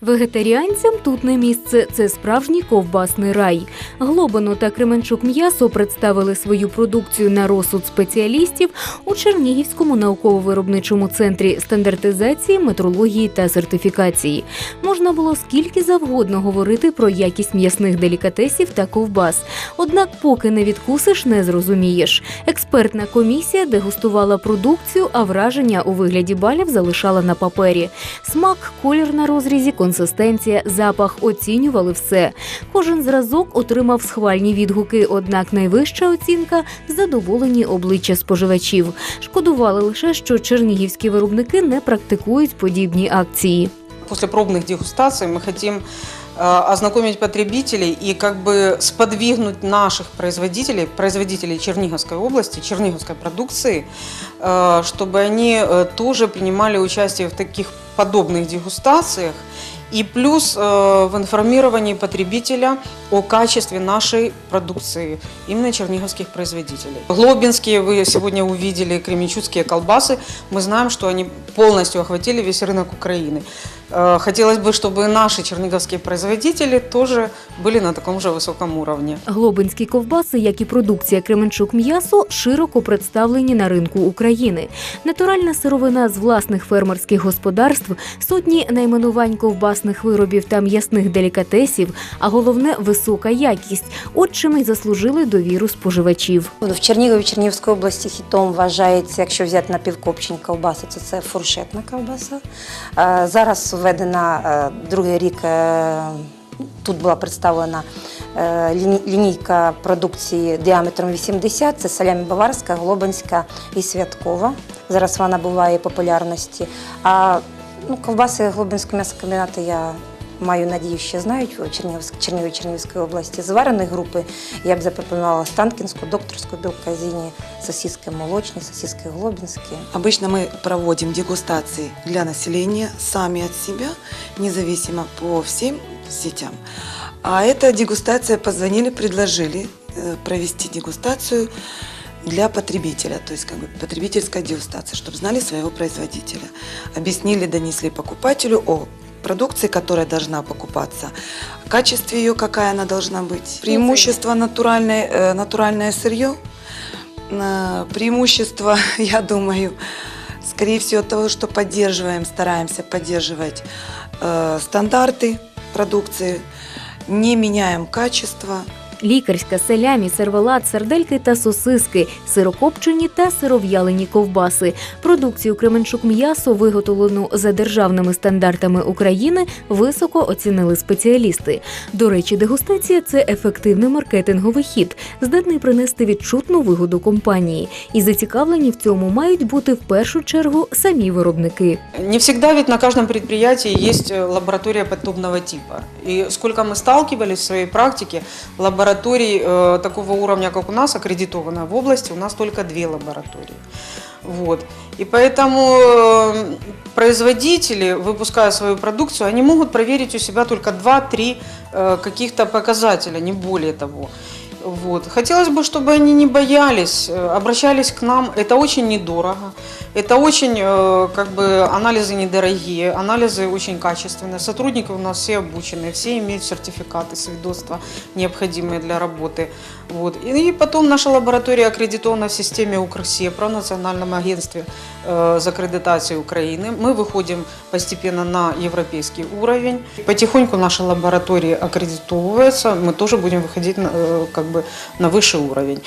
Вегетаріанцям тут не місце. Це справжній ковбасний рай. Глобино та Кременчук м'ясо представили свою продукцію на розсуд спеціалістів у Чернігівському науково-виробничому центрі стандартизації, метрології та сертифікації. Можна було скільки завгодно говорити про якість м'ясних делікатесів та ковбас. Однак, поки не відкусиш, не зрозумієш. Експертна комісія дегустувала продукцію, а враження у вигляді балів залишала на папері. Смак, колір на розрізі, консистенція, запах оцінювали все. Кожен зразок отримав схвальні відгуки, однак найвища оцінка задоволені обличчя споживачів. Шкодували лише, що чернігівські виробники не практикують подібні акції. После пробных дегустаций мы хотим э, ознакомить потребителей и как бы сподвигнуть наших производителей, производителей Черниговской области, черниговской продукции, э, чтобы они э, тоже принимали участие в таких подобных дегустациях и плюс э, в информировании потребителя о качестве нашей продукции, именно черниговских производителей. Глобинские вы сегодня увидели, кременчуцкие колбасы. Мы знаем, что они полностью охватили весь рынок Украины. Э, Хотелось бы, чтобы наши черниговские производители тоже были на таком же высоком уровне. Глобинські ковбаси, як і продукція Кременчук м'ясо, широко представлені на ринку України. Натуральна сировина з власних фермерських господарств, сотні найменувань ковбасних виробів та м'ясних делікатесів, а головне висока якість. От чим й заслужили довіру споживачів. В Чернігові Чернігівської області хітом вважається, якщо взяти напівкопчені ковбаси, то це фуршетна ковбаса. Е, Зараз введена е, другий рік. е, Тут була представлена е, лінійка продукції діаметром 80, це салямі баварська, глобинська і святкова. Зараз вона буває популярності. А ну, ковбаси глобинського м'ясокомбінату я маю надію, що знають у Чернігівськ- Чернігові Чернігівської області. Звареної групи я б запропонувала Станкінську, докторську білказіні, сосиски молочні, сосиски глобінські. Обычно мы проводим дегустации для населения сами от себя, независимо по всем сетям. А эта дегустация позвонили, предложили э, провести дегустацию для потребителя, то есть как бы потребительская дегустация, чтобы знали своего производителя. Объяснили, донесли покупателю о продукции, которая должна покупаться, о качестве ее, какая она должна быть. Преимущество натуральное, э, натуральное сырье, Э, преимущество, я думаю, скорее всего, того, что поддерживаем, стараемся поддерживать э, стандарты продукции, не меняем качество. Лікарська селямі, сервелат, сардельки та сосиски, сирокопчені та сиров'ялені ковбаси. Продукцію Кременчук м'ясо, виготовлену за державними стандартами України, високо оцінили спеціалісти. До речі, дегустація це ефективний маркетинговий хід, здатний принести відчутну вигоду компанії. І зацікавлені в цьому мають бути в першу чергу самі виробники. Не всегда ведь на каждом предприятии есть э, лаборатория подобного типа. И сколько мы сталкивались в своей практике, лабораторий э, такого уровня, как у нас, аккредитованная в области, у нас только две лаборатории. Вот. И поэтому э, производители, выпуская свою продукцию, они могут проверить у себя только 2-3 э, каких-то показателя, не более того. Вот. Хотелось бы, чтобы они не боялись, э, обращались к нам. Это очень недорого. Это очень, э, как бы, анализы недорогие, анализы очень качественные. Сотрудники у нас все обученные, все имеют сертификаты, свидетельства, необходимые для работы. Вот. И потом наша лаборатория аккредитована в системе УКРСЕПРО, Национальном агентстве э, за аккредитацией Украины. Мы выходим постепенно на европейский уровень. Потихоньку наши лаборатории аккредитовываются, мы тоже будем выходить на, э, как бы, на высший уровень.